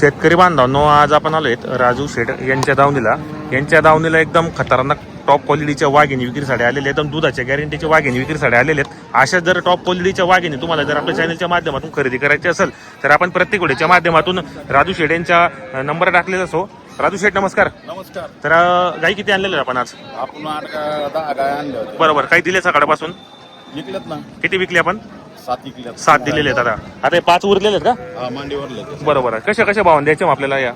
शेतकरी बांधवांनो आज आपण आलो आहेत राजू शेठ यांच्या दावणीला. यांच्या दावणीला एकदम खतरनाक टॉप क्वालिटीच्या वाघिणी विक्रीसाठी आलेले आहेत. एकदम दुधाच्या गॅरंटीच्या वाघिणी विक्रीसाठी आलेले आहेत. अशा जर टॉप क्वालिटीच्या वाघिणी तुम्हाला जर आपल्या चॅनलच्या माध्यमातून खरेदी करायची असेल तर आपण प्रत्येक वेळेच्या माध्यमातून राजू शेठ यांचा नंबर टाकलेला असो. राजू शेठ नमस्कार. नमस्कार. तर गाई किती आणलेल्या आपण आज? आपण बरोबर. काही दिले सकाळपासून? विकल्यात ना. किती विकले आपण? सात दिलेले आहेत आता. आता हे पाच उरलेले आहेत का? हा मांडीवरले ते. बरोबर आहे. कशा कशा भावाने द्यायचे मग आपल्याला या?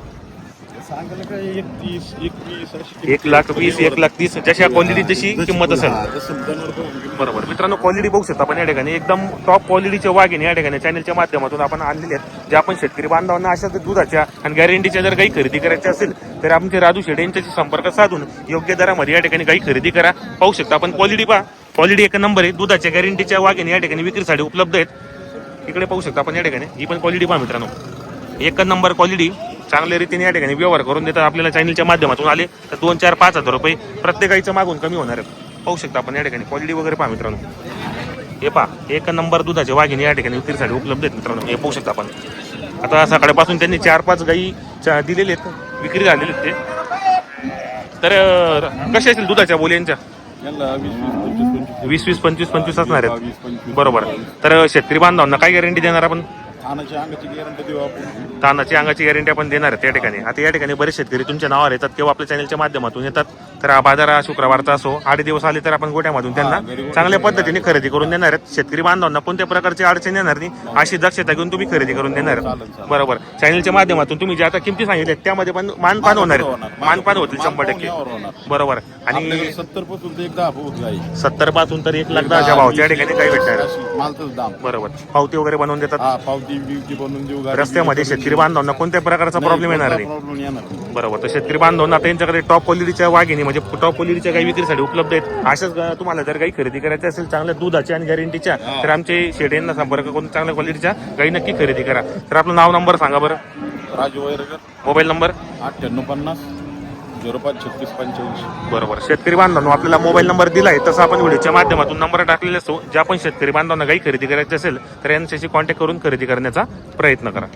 सांगायला काय एकतीस एकवीस अशी एक लाख वीस एक लाख तीस जशा क्वालिटी जशी किंमत असेल. हा, जसं किंमत. बरोबर. मित्रांनो क्वालिटी बघू शकता आपण या ठिकाणी. एकदम टॉप क्वालिटीचे वाघिण या ठिकाणी. चॅनलच्या माध्यमातून आपण आणलेले आहेत. जे आपण शेतकरी बांधवांना अशा जर दुधाच्या आणि गॅरंटीच्या जर काही खरेदी करायची असेल तर आमचे राजू शेडे यांच्याशी संपर्क साधून योग्य दरामध्ये या ठिकाणी काही खरेदी करा. पाहू शकता आपण क्वालिटी पहा. क्वालिटी एक नंबर आहे. दुधाच्या गॅरंटीच्या वाघिणी या ठिकाणी विक्रीसाठी उपलब्ध आहेत. इकडे पाहू शकता आपण या ठिकाणी. ही पण क्वालिटी पहा मित्रांनो. एक नंबर क्वालिटी चांगल्या रीतीने या ठिकाणी व्यवहार करून देतात. आपल्याला चॅनलच्या माध्यमातून आले तर दोन चार पाच हजार रुपये प्रत्येकाचं मागून कमी होणार आहे. पाहू शकता आपण या ठिकाणी. क्वालिटी वगैरे पहा मित्रांनो. हे पहा. एक नंबर दुधाचे वाघिणी या ठिकाणी विक्रीसाठी उपलब्ध आहेत मित्रांनो. हे पाहू शकता आपण. आता सकाळपासून त्यांनी चार पाच गाई दिलेले आहेत. विक्री झालेले आहेत ते. तर कशा असतील दुधाच्या बोल्यांच्या वीस वीस पंचवीस वीस वीस पंचवीस असणार आहेत बरोबर. तर शेतकरी बांधवांना काय गॅरंटी देणार आपण? थानाच्या अंगाची गॅरंटी देऊ आपण. तानाची अंगाची गॅरंटी आपण देणार आहे त्या ठिकाणी. आता या ठिकाणी बरेच शेतकरी तुमच्या नावावर येतात किंवा आपल्या चॅनलच्या माध्यमातून येतात. तर हा बाजार हा शुक्रवारचा असो आठ दिवस आले तर आपण गोट्यामधून त्यांना चांगल्या पद्धतीने खरेदी करून देणार आहेत. शेतकरी बांधवांना कोणत्या प्रकारची अडचण येणार नाही अशी दक्षता घेऊन तुम्ही खरेदी करून देणार आहेत. बरोबर. चॅनलच्या माध्यमातून तुम्ही जे आता किमती सांगितल्या त्यामध्ये पण मानपान होणार. आहेत. मानपान होतील शंभर टक्के. बरोबर. आणि सत्तरपासून एक दहा जाईल सत्तरपासून तर एक लाख दहाच्या भावच्या ठिकाणी काही भेटणार दाम. बरोबर. पावती वगैरे बनवून देतात? हा पावती बिवती बनवून देऊ गाडी रस्त्यामध्ये शेतकरी बांधवांना कोणत्या प्रकारचा प्रॉब्लेम येणार नाही. प्रॉब्लेम येणार नाही. बरोबर तर शेतकरी बांधवांना त्यांच्याकडे टॉप क्वालिटीच्या वाघिणी म्हणजे टॉप क्वालिटीच्या काही विक्रीसाठी उपलब्ध आहेत. अशाच तुम्हाला जर काही खरेदी करायची असेल चांगल्या दुधाच्या आणि गॅरंटीच्या तर आमचे शेडेंना संपर्क करून चांगल्या क्वालिटीच्या काही नक्की खरेदी करा. तर आपलं नाव नंबर सांगा बरं. राजू वैरकर. मोबाईल नंबर? अठ्ठ्याण्णव पन्नास. झिरो पाच छत्तीस पंच्याऐंशी. बरोबर. शेतकरी बांधवांनो आपल्याला मोबाईल नंबर दिलाय तसं आपण व्हिडिओच्या माध्यमातून नंबर टाकलेला असतो. ज्या पण शेतकरी बांधवांना काही खरेदी करायची असेल तर यांच्याशी कॉन्टॅक्ट करून खरेदी करण्याचा प्रयत्न करा.